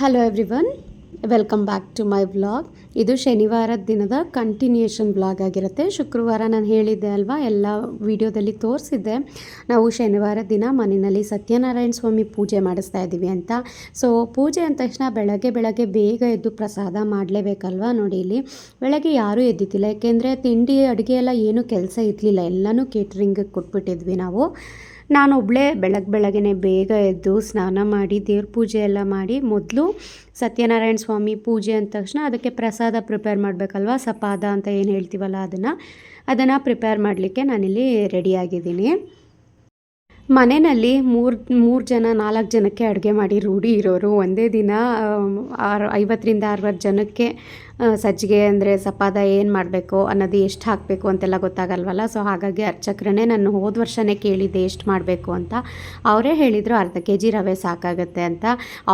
Hello everyone welcome back to my blog ಇದು ಶನಿವಾರದ ದಿನದ ಕಂಟಿನ್ಯೂಷನ್ ಬ್ಲಾಗ್ ಆಗಿರುತ್ತೆ. ಶುಕ್ರವಾರ ನಾನು ಹೇಳಿದ್ದೆ ಅಲ್ವಾ? ಎಲ್ಲ ವಿಡಿಯೋದಲ್ಲಿ ತೋರಿಸಿದ್ದೆ. ನಾವು ಶನಿವಾರ ದಿನ ಮನೆಯಲ್ಲಿ ಸತ್ಯನಾರಾಯಣ ಸ್ವಾಮಿ ಪೂಜೆ ಮಾಡಿಸ್ತಾ ಇದ್ದೀವಿ ಅಂತ. ಸೊ ಪೂಜೆ ಅಂದ ತಕ್ಷಣ ಬೆಳಗ್ಗೆ ಬೆಳಗ್ಗೆ ಬೇಗ ಎದ್ದು ಪ್ರಸಾದ ಮಾಡಲೇಬೇಕಲ್ವಾ ನೋಡಿ ಇಲ್ಲಿ. ಬೆಳಗ್ಗೆ ಯಾರೂ ಎದ್ದಿದ್ದಿಲ್ಲ. ಯಾಕೆಂದರೆ ತಿಂಡಿ, ಅಡುಗೆ ಎಲ್ಲ ಏನೂ ಕೆಲಸ ಇರಲಿಲ್ಲ. ಎಲ್ಲನೂ ಕೇಟ್ರಿಂಗಿಗೆ ಕೊಟ್ಬಿಟ್ಟಿದ್ವಿ ನಾವು. ನಾನು ಬೆಳಗ್ಗೆ ಬೆಳಗ್ಗೆ ಬೇಗ ಎದ್ದು ಸ್ನಾನ ಮಾಡಿ, ದೇವ್ರ ಪೂಜೆ ಎಲ್ಲ ಮಾಡಿ, ಮೊದಲು ಸತ್ಯನಾರಾಯಣ ಸ್ವಾಮಿ ಪೂಜೆ ಅಂದ ತಕ್ಷಣ ಅದಕ್ಕೆ ಪ್ರಸಾದ ಪ್ರಿಪೇರ್ ಮಾಡಬೇಕಲ್ವ? ಸಪಾದ ಅಂತ ಏನು ಹೇಳ್ತೀವಲ್ಲ ಅದನ್ನು? ಅದನ್ನು ಪ್ರಿಪೇರ್ ಮಾಡಲಿಕ್ಕೆ ನಾನಿಲ್ಲಿ ರೆಡಿಯಾಗಿದ್ದೀನಿ ಮನೆಯಲ್ಲಿ ಮೂರು ಮೂರು ಜನ, ನಾಲ್ಕು ಜನಕ್ಕೆ ಅಡುಗೆ ಮಾಡಿ ರೂಢಿ ಇರೋರು ಒಂದೇ ದಿನ ಆರು, ಐವತ್ತರಿಂದ ಅರವತ್ತು ಜನಕ್ಕೆ ಸಜ್ಜಿಗೆ ಅಂದರೆ ಸಪಾದ ಏನು ಮಾಡಬೇಕು ಅನ್ನೋದು ಎಷ್ಟು ಹಾಕಬೇಕು ಅಂತೆಲ್ಲ ಗೊತ್ತಾಗಲ್ವಲ್ಲ? ಸೊ ಹಾಗಾಗಿ ಅರ್ಚಕ್ರನೇ ನಾನು ಹೋದ ವರ್ಷನೇ ಕೇಳಿದ್ದೆ ಎಷ್ಟು ಮಾಡಬೇಕು ಅಂತ. ಅವರೇ ಹೇಳಿದರು ಅರ್ಧ ಕೆ ಜಿ ರವೆ ಸಾಕಾಗುತ್ತೆ ಅಂತ.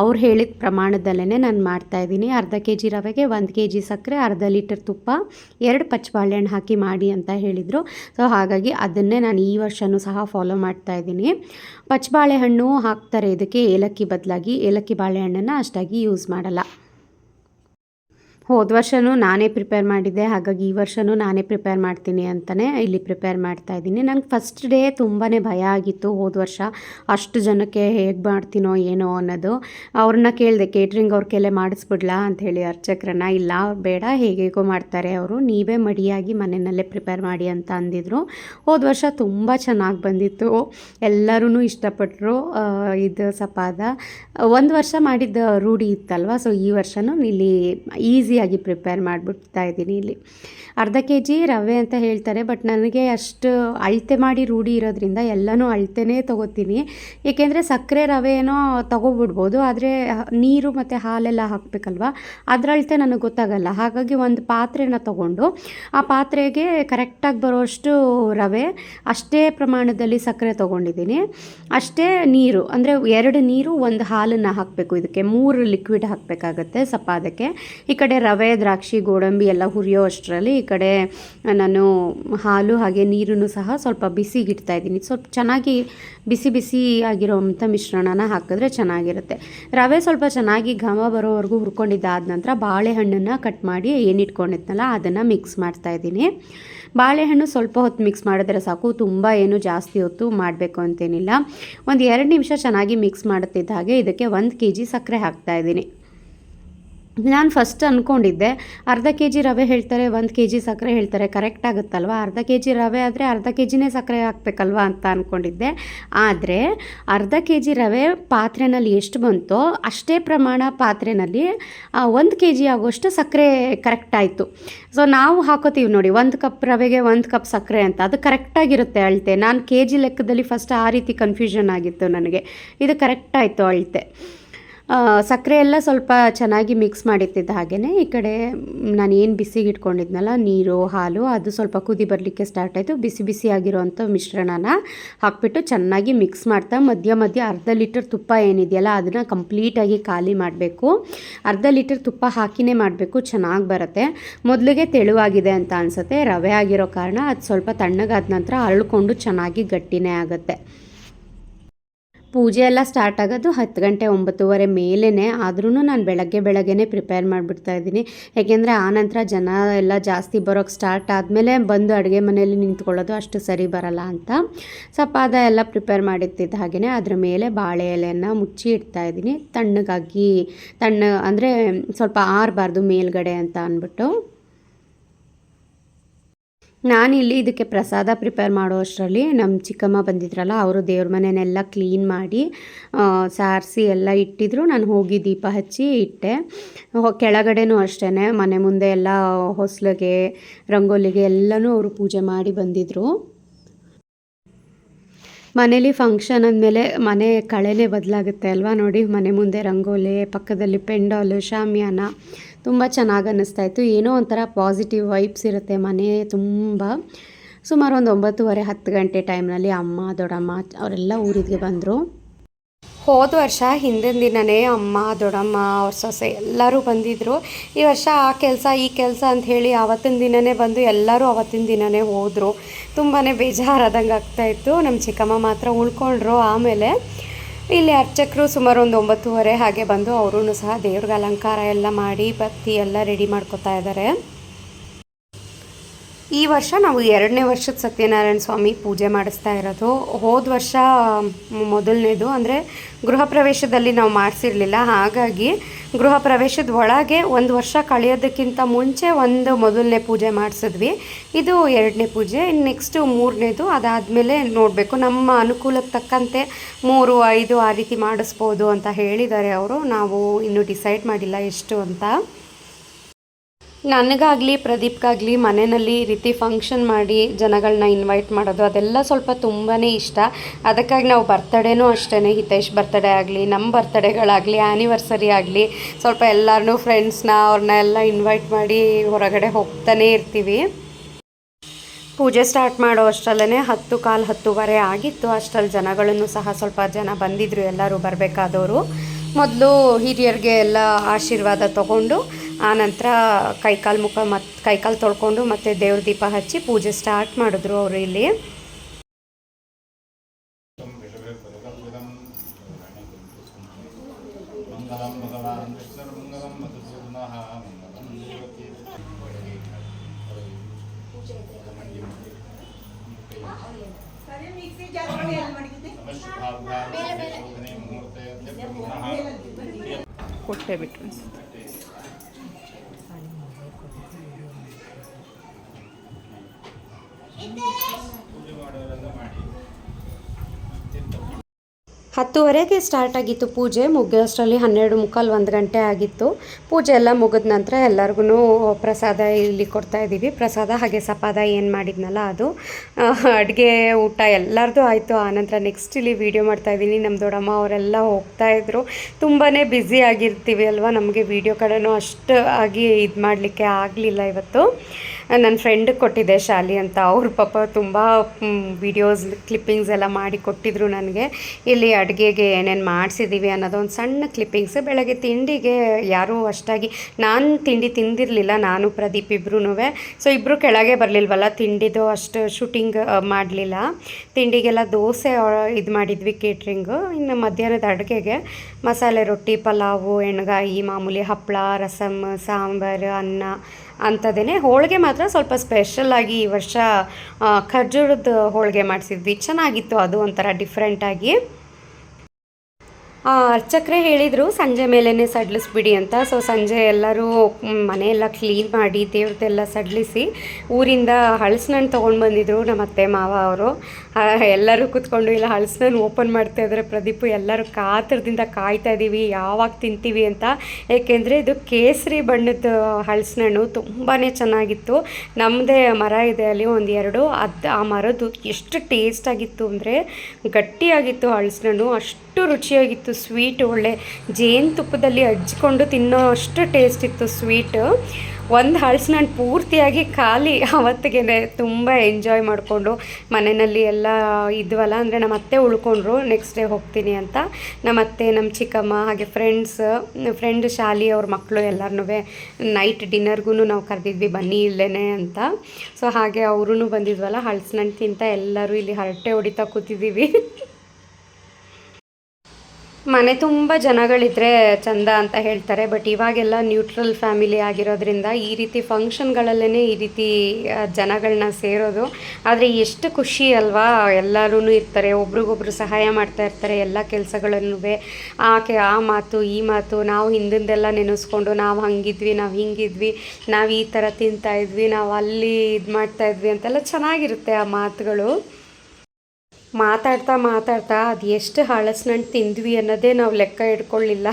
ಅವ್ರು ಹೇಳಿದ ಪ್ರಮಾಣದಲ್ಲೇ ನಾನು ಮಾಡ್ತಾಯಿದ್ದೀನಿ ಅರ್ಧ ಕೆ ಜಿ ರವೆಗೆ ಒಂದು ಕೆ ಜಿ ಸಕ್ಕರೆ, ಅರ್ಧ ಲೀಟರ್ ತುಪ್ಪ, ಎರಡು ಪಚ್ಚ ಬಾಳೆಹಣ್ಣು ಹಾಕಿ ಮಾಡಿ ಅಂತ ಹೇಳಿದರು. ಸೊ ಹಾಗಾಗಿ ಅದನ್ನೇ ನಾನು ಈ ವರ್ಷವೂ ಸಹ ಫಾಲೋ ಮಾಡ್ತಾಯಿದ್ದೀನಿ ಪಚ್ಚ ಬಾಳೆಹಣ್ಣು ಹಾಕ್ತಾರೆ ಇದಕ್ಕೆ ಏಲಕ್ಕಿ ಬದಲಾಗಿ. ಏಲಕ್ಕಿ ಬಾಳೆಹಣ್ಣನ್ನು ಅಷ್ಟಾಗಿ ಯೂಸ್ ಮಾಡಲ್ಲ. ಹೋದ ವರ್ಷವೂ ನಾನೇ ಪ್ರಿಪೇರ್ ಮಾಡಿದ್ದೆ, ಹಾಗಾಗಿ ಈ ವರ್ಷವೂ ನಾನೇ ಪ್ರಿಪೇರ್ ಮಾಡ್ತೀನಿ ಅಂತಲೇ ಇಲ್ಲಿ ಪ್ರಿಪೇರ್ ಮಾಡ್ತಾ ಇದ್ದೀನಿ. ನನಗೆ ಫಸ್ಟ್ ಡೇ ತುಂಬಾ ಭಯ ಆಗಿತ್ತು ಹೋದ ವರ್ಷ. ಅಷ್ಟು ಜನಕ್ಕೆ ಹೇಗೆ ಮಾಡ್ತೀನೋ ಏನೋ ಅನ್ನೋದು. ಅವ್ರನ್ನ ಕೇಳಿದೆ ಕೇಟ್ರಿಂಗ್ ಅವ್ರ ಮಾಡಿಸ್ಬಿಡ್ಲಾ? ಹೇಳಿ ಅರ್ಚಕರನ್ನ, ಇಲ್ಲ, ಬೇಡ ಹೇಗೇಗೋ ಮಾಡ್ತಾರೆ ಅವರು. ನೀವೇ ಮಡಿಯಾಗಿ ಮನೆಯಲ್ಲೇ ಪ್ರಿಪೇರ್ ಮಾಡಿ ಅಂತ ಅಂದಿದ್ರು. ಹೋದ ವರ್ಷ ತುಂಬ ಚೆನ್ನಾಗಿ ಬಂದಿತ್ತು. ಎಲ್ಲರೂ ಇಷ್ಟಪಟ್ಟರು ಇದು ಸಪಾದ. ಒಂದು ವರ್ಷ ಮಾಡಿದ್ದ ರೂಢಿ ಇತ್ತಲ್ವ? ಸೊ ಈ ವರ್ಷವೂ ಇಲ್ಲಿ ಈಸಿ ಈಸಿಯಾಗಿ ಪ್ರಿಪೇರ್ ಮಾಡಿಬಿಡ್ತಾ ಇದ್ದೀನಿ ಇಲ್ಲಿ. ಅರ್ಧ ಕೆ ಜಿ ರವೆ ಅಂತ ಹೇಳ್ತಾರೆ, ಬಟ್ ನನಗೆ ಅಷ್ಟು ಅಳತೆ ಮಾಡಿ ರೂಢಿ ಇರೋದ್ರಿಂದ ಎಲ್ಲನೂ ಅಳತೆನೇ ತೊಗೋತೀನಿ. ಏಕೆಂದರೆ ಸಕ್ಕರೆ ರವೆ ಏನೋ ತೊಗೊಬಿಡ್ಬೋದು, ಆದರೆ ನೀರು ಮತ್ತು ಹಾಲೆಲ್ಲ ಹಾಕಬೇಕಲ್ವ? ಅದ್ರ ಅಳತೆ ನನಗೆ ಗೊತ್ತಾಗಲ್ಲ. ಹಾಗಾಗಿ ಒಂದು ಪಾತ್ರೆನ ತೊಗೊಂಡು ಆ ಪಾತ್ರೆಗೆ ಕರೆಕ್ಟಾಗಿ ಬರೋಷ್ಟು ರವೆ, ಅಷ್ಟೇ ಪ್ರಮಾಣದಲ್ಲಿ ಸಕ್ಕರೆ ತೊಗೊಂಡಿದ್ದೀನಿ. ಅಷ್ಟೇ ನೀರು, ಅಂದರೆ ಎರಡು ನೀರು, ಒಂದು ಹಾಲನ್ನು ಹಾಕಬೇಕು. ಇದಕ್ಕೆ ಮೂರು ಲಿಕ್ವಿಡ್ ಹಾಕಬೇಕಾಗತ್ತೆ ಸಪ್ಪಾದಕ್ಕೆ ಈ ಕಡೆ ರವೆ, ದ್ರಾಕ್ಷಿ, ಗೋಡಂಬಿ ಎಲ್ಲ ಹುರಿಯೋ ಅಷ್ಟರಲ್ಲಿ ಈ ಕಡೆ ನಾನು ಹಾಲು ಹಾಗೆ ನೀರನ್ನು ಸಹ ಸ್ವಲ್ಪ ಬಿಸಿಗಿಡ್ತಾ ಇದ್ದೀನಿ. ಸ್ವಲ್ಪ ಚೆನ್ನಾಗಿ ಬಿಸಿ ಬಿಸಿ ಆಗಿರೋವಂಥ ಮಿಶ್ರಣನ ಹಾಕಿದ್ರೆ ಚೆನ್ನಾಗಿರುತ್ತೆ. ರವೆ ಸ್ವಲ್ಪ ಚೆನ್ನಾಗಿ ಘಮ ಬರೋವರೆಗೂ ಹುರ್ಕೊಂಡಿದ್ದಾದ ನಂತರ ಬಾಳೆಹಣ್ಣನ್ನು ಕಟ್ ಮಾಡಿ ಏನಿಟ್ಕೊಂಡಿದ್ನಲ್ಲ ಅದನ್ನು ಮಿಕ್ಸ್ ಮಾಡ್ತಾ ಇದ್ದೀನಿ. ಬಾಳೆಹಣ್ಣು ಸ್ವಲ್ಪ ಹೊತ್ತು ಮಿಕ್ಸ್ ಮಾಡಿದ್ರೆ ಸಾಕು, ತುಂಬ ಏನು ಜಾಸ್ತಿ ಹೊತ್ತು ಮಾಡಬೇಕು ಅಂತೇನಿಲ್ಲ. ಒಂದು ಎರಡು ನಿಮಿಷ ಚೆನ್ನಾಗಿ ಮಿಕ್ಸ್ ಮಾಡುತ್ತಿದ್ದ ಹಾಗೆ ಇದಕ್ಕೆ ಒಂದು ಕೆ ಜಿ ಸಕ್ಕರೆ ಹಾಕ್ತಾಯಿದ್ದೀನಿ ನಾನು ಫಸ್ಟ್ ಅಂದ್ಕೊಂಡಿದ್ದೆ ಅರ್ಧ ಕೆ ಜಿ ರವೆ ಹೇಳ್ತಾರೆ, ಒಂದು ಕೆ ಜಿ ಸಕ್ಕರೆ ಹೇಳ್ತಾರೆ ಕರೆಕ್ಟ್ ಆಗುತ್ತಲ್ವ? ಅರ್ಧ ಕೆ ಜಿ ರವೆ ಆದರೆ ಅರ್ಧ ಕೆ ಜಿನೇ ಸಕ್ಕರೆ ಹಾಕಬೇಕಲ್ವ ಅಂತ ಅಂದ್ಕೊಂಡಿದ್ದೆ ಆದರೆ ಅರ್ಧ ಕೆ ಜಿ ರವೆ ಪಾತ್ರೆನಲ್ಲಿ ಎಷ್ಟು ಬಂತೋ ಅಷ್ಟೇ ಪ್ರಮಾಣ ಪಾತ್ರೆಯಲ್ಲಿ ಒಂದು ಕೆ ಜಿ ಆಗುವಷ್ಟು ಸಕ್ಕರೆ ಕರೆಕ್ಟ್ ಆಯಿತು. ಸೊ ನಾವು ಹಾಕೋತೀವಿ ನೋಡಿ, ಒಂದು ಕಪ್ ರವೆಗೆ ಒಂದು ಕಪ್ ಸಕ್ಕರೆ ಅಂತ, ಅದು ಕರೆಕ್ಟಾಗಿರುತ್ತೆ ಅಳತೆ. ನಾನು ಕೆ ಜಿ ಲೆಕ್ಕದಲ್ಲಿ ಫಸ್ಟ್ ಆ ರೀತಿ ಕನ್ಫ್ಯೂಷನ್ ಆಗಿತ್ತು ನನಗೆ. ಇದು ಕರೆಕ್ಟ್ ಆಯಿತು ಅಳತೆ. ಸಕ್ಕರೆ ಎಲ್ಲ ಸ್ವಲ್ಪ ಚೆನ್ನಾಗಿ ಮಿಕ್ಸ್ ಮಾಡಿಟ್ಟಿದ್ದ ಹಾಗೆಯೇ ಈ ಕಡೆ ನಾನು ಏನು ಬಿಸಿಗೆ ಇಟ್ಕೊಂಡಿದ್ನಲ್ಲ, ನೀರು, ಹಾಲು, ಅದು ಸ್ವಲ್ಪ ಕುದಿ ಬರಲಿಕ್ಕೆ ಸ್ಟಾರ್ಟ್ ಆಯಿತು. ಬಿಸಿ ಬಿಸಿ ಆಗಿರೋವಂಥ ಮಿಶ್ರಣನ ಹಾಕ್ಬಿಟ್ಟು ಚೆನ್ನಾಗಿ ಮಿಕ್ಸ್ ಮಾಡ್ತಾ, ಮಧ್ಯ ಮಧ್ಯ ಅರ್ಧ ಲೀಟರ್ ತುಪ್ಪ ಏನಿದೆಯಲ್ಲ, ಅದನ್ನು ಕಂಪ್ಲೀಟಾಗಿ ಖಾಲಿ ಮಾಡಬೇಕು. ಅರ್ಧ ಲೀಟರ್ ತುಪ್ಪ ಹಾಕಿನೇ ಮಾಡಬೇಕು, ಚೆನ್ನಾಗಿ ಬರುತ್ತೆ. ಮೊದಲಿಗೆ ತೆಳುವಾಗಿದೆ ಅಂತ ಅನಿಸುತ್ತೆ, ರವೆ ಆಗಿರೋ ಕಾರಣ ಅದು ಸ್ವಲ್ಪ ತಣ್ಣಗಾದ ನಂತರ ಅರಳ್ಕೊಂಡು ಚೆನ್ನಾಗಿ ಗಟ್ಟಿನೇ ಆಗುತ್ತೆ. ಪೂಜೆ ಎಲ್ಲ ಸ್ಟಾರ್ಟ್ ಆಗೋದು ಹತ್ತು ಗಂಟೆ ಒಂಬತ್ತುವರೆ ಮೇಲೇ ಆದ್ರೂ ನಾನು ಬೆಳಗ್ಗೆ ಬೆಳಗ್ಗೆನೇ ಪ್ರಿಪೇರ್ ಮಾಡಿಬಿಡ್ತಾ ಇದ್ದೀನಿ. ಯಾಕೆಂದರೆ ಆನಂತರ ಜನ ಎಲ್ಲ ಜಾಸ್ತಿ ಬರೋಕ್ಕೆ ಸ್ಟಾರ್ಟ್ ಆದಮೇಲೆ ಬಂದು ಅಡುಗೆ ಮನೆಯಲ್ಲಿ ನಿಂತ್ಕೊಳ್ಳೋದು ಅಷ್ಟು ಸರಿ ಬರಲ್ಲ ಅಂತ. ಸಪಾದ ಎಲ್ಲ ಪ್ರಿಪೇರ್ ಮಾಡಿರ್ತಿದ್ದ ಹಾಗೆಯೇ ಅದ್ರ ಮೇಲೆ ಬಾಳೆ ಎಲೆಯನ್ನು ಮುಚ್ಚಿ ಇಡ್ತಾ ಇದ್ದೀನಿ. ತಣ್ಣಗಾಗಿ ತಣ್ಣ ಅಂದರೆ ಸ್ವಲ್ಪ ಆರಬಾರ್ದು ಮೇಲ್ಗಡೆ ಅಂತ ಅಂದ್ಬಿಟ್ಟು ನಾನಿಲ್ಲಿ ಇದಕ್ಕೆ ಪ್ರಸಾದ ಪ್ರಿಪೇರ್ ಮಾಡೋ ಅಷ್ಟರಲ್ಲಿ ನಮ್ಮ ಚಿಕ್ಕಮ್ಮ ಬಂದಿದ್ರಲ್ಲ, ಅವರು ದೇವ್ರ ಮನೆಯನ್ನೆಲ್ಲ ಕ್ಲೀನ್ ಮಾಡಿ ಸಾರಿಸಿ ಎಲ್ಲ ಇಟ್ಟಿದ್ರು. ನಾನು ಹೋಗಿ ದೀಪ ಹಚ್ಚಿ ಇಟ್ಟೆ. ಕೆಳಗಡೆನೂ ಅಷ್ಟೇ ಮನೆ ಮುಂದೆ ಎಲ್ಲ ಹೊಸ್ಲಿಗೆ, ರಂಗೋಲಿಗೆ ಎಲ್ಲನೂ ಅವರು ಪೂಜೆ ಮಾಡಿ ಬಂದಿದ್ದರು ಮನೇಲಿ ಫಂಕ್ಷನ್ ಅಂದಮೇಲೆ ಮನೆ ಕಳೆನೇ ಬದಲಾಗುತ್ತೆ ಅಲ್ವಾ ನೋಡಿ, ಮನೆ ಮುಂದೆ ರಂಗೋಲಿ, ಪಕ್ಕದಲ್ಲಿ ಪೆಂಡಾಲು, ಶಾಮಿಯಾನ ತುಂಬ ಚೆನ್ನಾಗಿ ಅನ್ನಿಸ್ತಾಯಿತ್ತು. ಏನೋ ಒಂಥರ ಪಾಸಿಟಿವ್ ವೈಬ್ಸ್ ಇರುತ್ತೆ ಮನೆ ತುಂಬ. ಸುಮಾರು ಒಂದು ಒಂಬತ್ತುವರೆ, ಹತ್ತು ಗಂಟೆ ಟೈಮ್ನಲ್ಲಿ ಅಮ್ಮ, ದೊಡ್ಡಮ್ಮ ಅವರೆಲ್ಲ ಊರಿಗೆ ಬಂದರು. ಹೋದ ವರ್ಷ ಹಿಂದಿನ ದಿನವೇ ಅಮ್ಮ, ದೊಡ್ಡಮ್ಮ ಅವ್ರ ಸೊಸೆ ಎಲ್ಲರೂ ಬಂದಿದ್ದರು ಈ ವರ್ಷ ಆ ಕೆಲಸ, ಈ ಕೆಲಸ ಅಂತ ಹೇಳಿ ಆವತ್ತಿನ ದಿನವೇ ಬಂದು ಎಲ್ಲರೂ ಅವತ್ತಿನ ದಿನವೇ ಹೋದರು. ತುಂಬಾ ಬೇಜಾರಾದಂಗೆ ಆಗ್ತಾಯಿತ್ತು ನಮ್ಮ ಚಿಕ್ಕಮ್ಮ ಮಾತ್ರ ಉಳ್ಕೊಂಡ್ರು ಆಮೇಲೆ. ಇಲ್ಲಿ ಅರ್ಚಕರು ಸುಮಾರು ಒಂದು ಒಂಬತ್ತುವರೆ ಹಾಗೆ ಬಂದು ಅವರೂ ಸಹ ದೇವ್ರಿಗೆ ಅಲಂಕಾರ ಎಲ್ಲ ಮಾಡಿ ಬತ್ತಿ ಎಲ್ಲ ರೆಡಿ ಮಾಡ್ಕೊತಾ ಇದ್ದಾರೆ. ಈ ವರ್ಷ ನಾವು ಎರಡನೇ ವರ್ಷದ ಸತ್ಯನಾರಾಯಣ ಸ್ವಾಮಿ ಪೂಜೆ ಮಾಡಿಸ್ತಾ ಇರೋದು. ಹೋದ ವರ್ಷ ಮೊದಲನೇದು ಅಂದರೆ ಗೃಹ ಪ್ರವೇಶದಲ್ಲಿ ನಾವು ಮಾಡಿಸಿರಲಿಲ್ಲ. ಹಾಗಾಗಿ ಗೃಹ ಪ್ರವೇಶದ ಒಳಗೆ ಒಂದು ವರ್ಷ ಕಳೆಯೋದಕ್ಕಿಂತ ಮುಂಚೆ ಒಂದು ಮೊದಲನೇ ಪೂಜೆ ಮಾಡಿಸಿದ್ವಿ. ಇದು ಎರಡನೇ ಪೂಜೆ. ಇನ್ನು ನೆಕ್ಸ್ಟು ಮೂರನೇದು ಅದಾದಮೇಲೆ ನೋಡಬೇಕು. ನಮ್ಮ ಅನುಕೂಲಕ್ಕೆ ತಕ್ಕಂತೆ ಮೂರು, ಐದು ಆ ರೀತಿ ಮಾಡಿಸ್ಬೋದು ಅಂತ ಹೇಳಿದ್ದಾರೆ ಅವರು. ನಾವು ಇನ್ನೂ ಡಿಸೈಡ್ ಮಾಡಿಲ್ಲ ಎಷ್ಟು ಅಂತ. ನನಗಾಗಲಿ, ಪ್ರದೀಪ್ಗಾಗಲಿ, ಮನೆಯಲ್ಲಿ ಈ ರೀತಿ ಫಂಕ್ಷನ್ ಮಾಡಿ ಜನಗಳನ್ನ ಇನ್ವೈಟ್ ಮಾಡೋದು, ಅದೆಲ್ಲ ಸ್ವಲ್ಪ ತುಂಬಾ ಇಷ್ಟ. ಅದಕ್ಕಾಗಿ ನಾವು ಬರ್ತಡೇನೂ ಅಷ್ಟೇ ಹಿತೇಶ್ ಬರ್ತಡೇ ಆಗಲಿ ನಮ್ಮ ಬರ್ತಡೇಗಳಾಗಲಿ ಆ್ಯನಿವರ್ಸರಿ ಆಗಲಿ, ಸ್ವಲ್ಪ ಎಲ್ಲರನ್ನೂ ಫ್ರೆಂಡ್ಸ್ನ ಅವ್ರನ್ನ ಎಲ್ಲ ಇನ್ವೈಟ್ ಮಾಡಿ ಹೊರಗಡೆ ಹೋಗ್ತಾನೇ ಇರ್ತೀವಿ. ಪೂಜೆ ಸ್ಟಾರ್ಟ್ ಮಾಡೋ ಅಷ್ಟರಲ್ಲೇ ಹತ್ತು ಕಾಲು ಹತ್ತುವರೆ ಆಗಿತ್ತು. ಅಷ್ಟರಲ್ಲಿ ಜನಗಳನ್ನು ಸಹ ಸ್ವಲ್ಪ ಜನ ಬಂದಿದ್ದರು ಎಲ್ಲರೂ ಬರಬೇಕಾದವರು. ಮೊದಲು ಹಿರಿಯರಿಗೆ ಎಲ್ಲ ಆಶೀರ್ವಾದ ತಗೊಂಡು ಆನಂತರ ಕೈಕಾಲು ಮುಖ ಮತ್ತು ಕೈಕಾಲು ತೊಳ್ಕೊಂಡು ಮತ್ತು ದೇವ್ರ ದೀಪ ಹಚ್ಚಿ ಪೂಜೆ ಸ್ಟಾರ್ಟ್ ಮಾಡಿದ್ರು ಅವರು ಇಲ್ಲಿ. ಕೊಟ್ಟೆ ಭಗವಾನ್ ವಿಷ್ಣುರ್ಮಂಗಲಂ ಹತ್ತುವರೆಗೆ ಸ್ಟಾರ್ಟ್ ಆಗಿತ್ತು ಪೂಜೆ ಮುಗಿಯೋಷ್ಟರಲ್ಲಿ ಹನ್ನೆರಡು ಮುಕ್ಕಾಲು ಒಂದು ಗಂಟೆ ಆಗಿತ್ತು. ಪೂಜೆ ಎಲ್ಲ ಮುಗಿದ ನಂತರ ಎಲ್ಲರಿಗೂ ಪ್ರಸಾದ ಇಲ್ಲಿ ಕೊಡ್ತಾ ಇದ್ದೀವಿ. ಪ್ರಸಾದ ಹಾಗೆ ಸಪಾದ ಏನು ಮಾಡಿದ್ನಲ್ಲ ಅದು. ಅಡುಗೆ ಊಟ ಎಲ್ಲರದು ಆಯಿತು. ಆನಂತರ ನೆಕ್ಸ್ಟ್ ಇಲ್ಲಿ ವೀಡಿಯೋ ಮಾಡ್ತಾ ಇದ್ದೀನಿ. ನಮ್ಮ ದೊಡ್ಡಮ್ಮ ಅವರೆಲ್ಲ ಹೋಗ್ತಾ ಇದ್ರು. ತುಂಬಾ ಬ್ಯುಸಿ ಆಗಿರ್ತೀವಿ ಅಲ್ವಾ? ನಮಗೆ ವೀಡಿಯೋ ಕಡೆಯೂ ಅಷ್ಟು ಆಗಿ ಇದು ಮಾಡಲಿಕ್ಕೆ ಆಗಲಿಲ್ಲ ಇವತ್ತು. ನನ್ನ ಫ್ರೆಂಡಿಗೆ ಕೊಟ್ಟಿದ್ದೆ ಶಾಲಿ ಅಂತ. ಅವ್ರ ಪಾಪ ತುಂಬ ವಿಡಿಯೋಸ್ ಕ್ಲಿಪ್ಪಿಂಗ್ಸ್ ಎಲ್ಲ ಮಾಡಿ ಕೊಟ್ಟಿದ್ರು ನನಗೆ. ಇಲ್ಲಿ ಅಡುಗೆಗೆ ಏನೇನು ಮಾಡಿಸಿದ್ದೀವಿ ಅನ್ನೋದೊಂದು ಸಣ್ಣ ಕ್ಲಿಪ್ಪಿಂಗ್ಸ್ ಬೆಳಗ್ಗೆ ತಿಂಡಿಗೆ ಯಾರೂ ಅಷ್ಟಾಗಿ, ನಾನು ತಿಂಡಿ ತಿಂದಿರಲಿಲ್ಲ, ನಾನು, ಪ್ರದೀಪ್ ಇಬ್ಬರೂ ಸೊ ಇಬ್ಬರು ಕೆಳಗೆ ಬರಲಿಲ್ವಲ್ಲ, ತಿಂಡಿದು ಅಷ್ಟು ಶೂಟಿಂಗ್ ಮಾಡಲಿಲ್ಲ. ತಿಂಡಿಗೆಲ್ಲ ದೋಸೆ ಇದು ಮಾಡಿದ್ವಿ ಕೇಟ್ರಿಂಗು ಇನ್ನು ಮಧ್ಯಾಹ್ನದ ಅಡುಗೆಗೆ ಮಸಾಲೆ ರೊಟ್ಟಿ, ಪಲಾವು, ಎಣ್ಗಾಯಿ, ಮಾಮೂಲಿ ಹಪ್ಪಳ ರಸಮ್, ಸಾಂಬಾರು, ಅನ್ನ. ಅಂಥದ್ದೇ ಹೋಳಿಗೆ ಮಾತ್ರ ಸ್ವಲ್ಪ ಸ್ಪೆಷಲ್ಲಾಗಿ ಈ ವರ್ಷ ಖರ್ಜೂರದ ಹೋಳಿಗೆ ಮಾಡಿಸಿದ್ವಿ. ಚೆನ್ನಾಗಿತ್ತು ಅದು ಒಂಥರ ಡಿಫ್ರೆಂಟಾಗಿ ಅರ್ಚಕ್ರೇ ಹೇಳಿದರು, ಸಂಜೆ ಮೇಲೇ ಸಡ್ಲಿಸ್ಬಿಡಿ ಅಂತ. ಸೊ ಸಂಜೆ ಎಲ್ಲರೂ ಮನೆಯೆಲ್ಲ ಕ್ಲೀನ್ ಮಾಡಿ, ದೇವ್ರದ್ದೆಲ್ಲ ಸಡ್ಲಿಸಿ, ಊರಿಂದ ಹಳಸಿನಣ್ಣು ತೊಗೊಂಡು ಬಂದಿದ್ರು ನಮ್ಮ ಅತ್ತೆ, ಮಾವ ಅವರು. ಎಲ್ಲರೂ ಕೂತ್ಕೊಂಡು ಇಲ್ಲ ಹಳಸಿನಣ್ಣು ಓಪನ್ ಮಾಡ್ತಾ ಇದ್ದಾರೆ ಪ್ರದೀಪ್. ಎಲ್ಲರೂ ಕಾತರದಿಂದ ಕಾಯ್ತಾ ಇದ್ದೀವಿ ಯಾವಾಗ ತಿಂತೀವಿ ಅಂತ. ಏಕೆಂದರೆ ಇದು ಕೇಸರಿ ಬಣ್ಣದ ಹಳಸಿನಣ್ಣು ತುಂಬಾ ಚೆನ್ನಾಗಿತ್ತು. ನಮ್ಮದೇ ಮರ ಇದೆ ಅಲ್ಲಿ, ಒಂದು ಎರಡು. ಅದು, ಆ ಮರದ್ದು ಎಷ್ಟು ಟೇಸ್ಟ್ ಆಗಿತ್ತು ಅಂದರೆ ಗಟ್ಟಿಯಾಗಿತ್ತು ಹಳಸಿನಣ್ಣು. ಅಷ್ಟು ರುಚಿಯಾಗಿತ್ತು ಸ್ವೀಟ್ ಒಳ್ಳೆ ಜೇನುತುಪ್ಪದಲ್ಲಿ ಅಜ್ಜಿಕೊಂಡು ತಿನ್ನೋ ಅಷ್ಟು ಟೇಸ್ಟ್ ಇತ್ತು ಸ್ವೀಟ್ ಒಂದು ಹಳಸಿನಣ್ಣು ಪೂರ್ತಿಯಾಗಿ ಖಾಲಿ. ಅವತ್ತಿಗೆ ತುಂಬ ಎಂಜಾಯ್ ಮಾಡಿಕೊಂಡು ಮನೆಯಲ್ಲಿ ಎಲ್ಲ ಇದ್ವಲ್ಲ ಅಂದರೆ ನಮ್ಮ ಅತ್ತೆ ಉಳ್ಕೊಂಡ್ರು ನೆಕ್ಸ್ಟ್ ಡೇ ಹೋಗ್ತೀನಿ ಅಂತ. ನಮ್ಮ ಅತ್ತೆ, ನಮ್ಮ ಚಿಕ್ಕಮ್ಮ, ಹಾಗೆ ಫ್ರೆಂಡ್ಸ್ ಫ್ರೆಂಡ್ ಶಾಲಿ ಅವ್ರ ಮಕ್ಕಳು ಎಲ್ಲರನ್ನೂ ನೈಟ್ ಡಿನ್ನರ್ಗೂ ನಾವು ಕರೆದಿದ್ವಿ, ಬನ್ನಿ ಇಲ್ಲೇನೆ ಅಂತ. ಸೊ ಹಾಗೆ ಅವರೂ ಬಂದಿದ್ವಲ್ಲ ಹಳಸಿನಣ್ಣು ತಿಂತ ಎಲ್ಲರೂ ಇಲ್ಲಿ ಹರಟೆ ಹೊಡಿತಾ ಕೂತಿದ್ದೀವಿ. ಮನೆ ತುಂಬ ಜನಗಳಿದ್ರೆ ಚಂದ ಅಂತ ಹೇಳ್ತಾರೆ ಬಟ್ ಇವಾಗೆಲ್ಲ ನ್ಯೂಟ್ರಲ್ ಫ್ಯಾಮಿಲಿ ಆಗಿರೋದ್ರಿಂದ ಈ ರೀತಿ ಫಂಕ್ಷನ್ಗಳಲ್ಲೇ ಈ ರೀತಿ ಜನಗಳನ್ನ ಸೇರೋದು. ಆದರೆ ಎಷ್ಟು ಖುಷಿ ಅಲ್ವಾ ಎಲ್ಲರೂ ಇರ್ತಾರೆ, ಒಬ್ರಿಗೊಬ್ರು ಸಹಾಯ ಮಾಡ್ತಾ ಇರ್ತಾರೆ, ಎಲ್ಲ ಕೆಲಸಗಳನ್ನು ಆಕೆ ಆ ಮಾತು, ಈ ಮಾತು, ನಾವು ಹಿಂದಿಂದೆಲ್ಲ ನೆನೆಸ್ಕೊಂಡು ನಾವು ಹಂಗಿದ್ವಿ, ನಾವು ಹಿಂಗಿದ್ವಿ, ನಾವು ಈ ಥರ ತಿಂತಾಯಿದ್ವಿ ನಾವು ಅಲ್ಲಿ ಇದು ಮಾಡ್ತಾಯಿದ್ವಿ ಅಂತೆಲ್ಲ ಚೆನ್ನಾಗಿರುತ್ತೆ ಆ ಮಾತುಗಳು. ಮಾತಾಡ್ತಾ ಮಾತಾಡ್ತಾ ಅದು ಎಷ್ಟು ಹಳಸಿನಣ್ಣು ತಿಂದ್ವಿ ಅನ್ನೋದೇ ನಾವು ಲೆಕ್ಕ ಇಟ್ಕೊಳ್ಳಿಲ್ಲ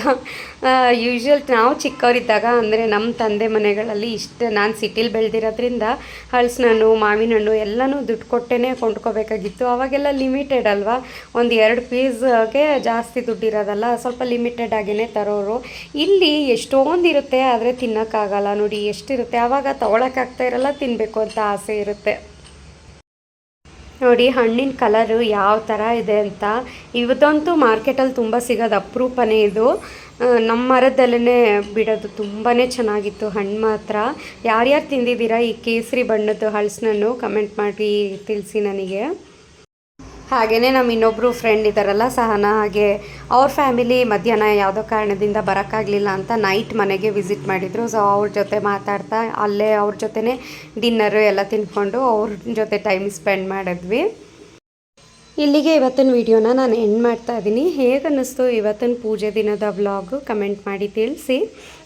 ಯೂಶ್ವಲ್ ನಾವು ಚಿಕ್ಕವರಿದ್ದಾಗ ಅಂದರೆ ನಮ್ಮ ತಂದೆ ಮನೆಗಳಲ್ಲಿ ಇಷ್ಟು ನಾನು ಸಿಟಿಲಿ ಬೆಳೆದಿರೋದ್ರಿಂದ ಹಳಸಿನಣ್ಣು ಮಾವಿನ ಹಣ್ಣು ಎಲ್ಲನೂ ದುಡ್ಡು ಕೊಟ್ಟೇ ಕೊಂಡ್ಕೋಬೇಕಾಗಿತ್ತು. ಅವಾಗೆಲ್ಲ ಲಿಮಿಟೆಡ್ ಅಲ್ವಾ? ಒಂದು ಎರಡು ಪೀಸ್ಗೆ ಜಾಸ್ತಿ ದುಡ್ಡಿರೋದಲ್ಲ ಸ್ವಲ್ಪ ಲಿಮಿಟೆಡ್ ಆಗಿಯೇ ತರೋರು. ಇಲ್ಲಿ ಎಷ್ಟೊಂದು ಇರುತ್ತೆ ಆದರೆ ತಿನ್ನೋಕ್ಕಾಗಲ್ಲ ನೋಡಿ ಎಷ್ಟಿರುತ್ತೆ ಆವಾಗ ತೊಗೊಳಕ್ಕಾಗ್ತಾ ಇರಲ್ಲ ತಿನ್ನಬೇಕು ಅಂತ ಆಸೆ ಇರುತ್ತೆ. ನೋಡಿ ಹಣ್ಣಿನ ಕಲರು ಯಾವ ಥರ ಇದೆ ಅಂತ. ಇವತ್ತಂತೂ ಮಾರ್ಕೆಟಲ್ಲಿ ತುಂಬ ಸಿಗೋದು ಅಪರೂಪನೇ ಇದು. ನಮ್ಮ ಮರದಲ್ಲೇ ಬಿಡೋದು ತುಂಬಾ ಚೆನ್ನಾಗಿತ್ತು ಹಣ್ಣು ಮಾತ್ರ. ಯಾರ್ಯಾರು ತಿಂದಿದ್ದೀರಾ ಈ ಕೇಸರಿ ಬಣ್ಣದ ಹಳಸನನ್ನು ಕಮೆಂಟ್ ಮಾಡಿ ತಿಳಿಸಿ ನನಗೆ. ಹಾಗೆಯೇ ನಮ್ಮ ಇನ್ನೊಬ್ಬರು ಫ್ರೆಂಡ್ ಇದ್ದಾರಲ್ಲ ಸಹನ, ಹಾಗೆ ಅವ್ರ ಫ್ಯಾಮಿಲಿ ಮಧ್ಯಾಹ್ನ ಯಾವುದೋ ಕಾರಣದಿಂದ ಬರೋಕ್ಕಾಗಲಿಲ್ಲ ಅಂತ ನೈಟ್ ಮನೆಗೆ ವಿಸಿಟ್ ಮಾಡಿದರು. ಸೊ ಅವ್ರ ಜೊತೆ ಮಾತಾಡ್ತಾ ಅಲ್ಲೇ ಅವ್ರ ಜೊತೆನೇ ಡಿನ್ನರು ಎಲ್ಲ ತಿನ್ಕೊಂಡು ಅವ್ರ ಜೊತೆ ಟೈಮ್ ಸ್ಪೆಂಡ್ ಮಾಡಿದ್ವಿ. ಇಲ್ಲಿಗೆ ಇವತ್ತಿನ ವಿಡಿಯೋನ ನಾನು ಎಂಡ್ ಮಾಡ್ತಾ ಇದ್ದೀನಿ. ಹೇಗೆ ಅನ್ನಿಸ್ತು ಇವತ್ತಿನ ಪೂಜೆ ದಿನದ ವ್ಲಾಗು ಕಮೆಂಟ್ ಮಾಡಿ ತಿಳಿಸಿ.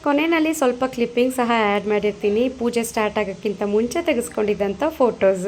ಕೊನೆಯಲ್ಲಿ ಸ್ವಲ್ಪ ಕ್ಲಿಪ್ಪಿಂಗ್ ಸಹ ಆ್ಯಡ್ ಮಾಡಿರ್ತೀನಿ. ಪೂಜೆ ಸ್ಟಾರ್ಟ್ ಆಗೋಕ್ಕಿಂತ ಮುಂಚೆ ತೆಗೆಸ್ಕೊಂಡಿದ್ದಂಥ ಫೋಟೋಸ್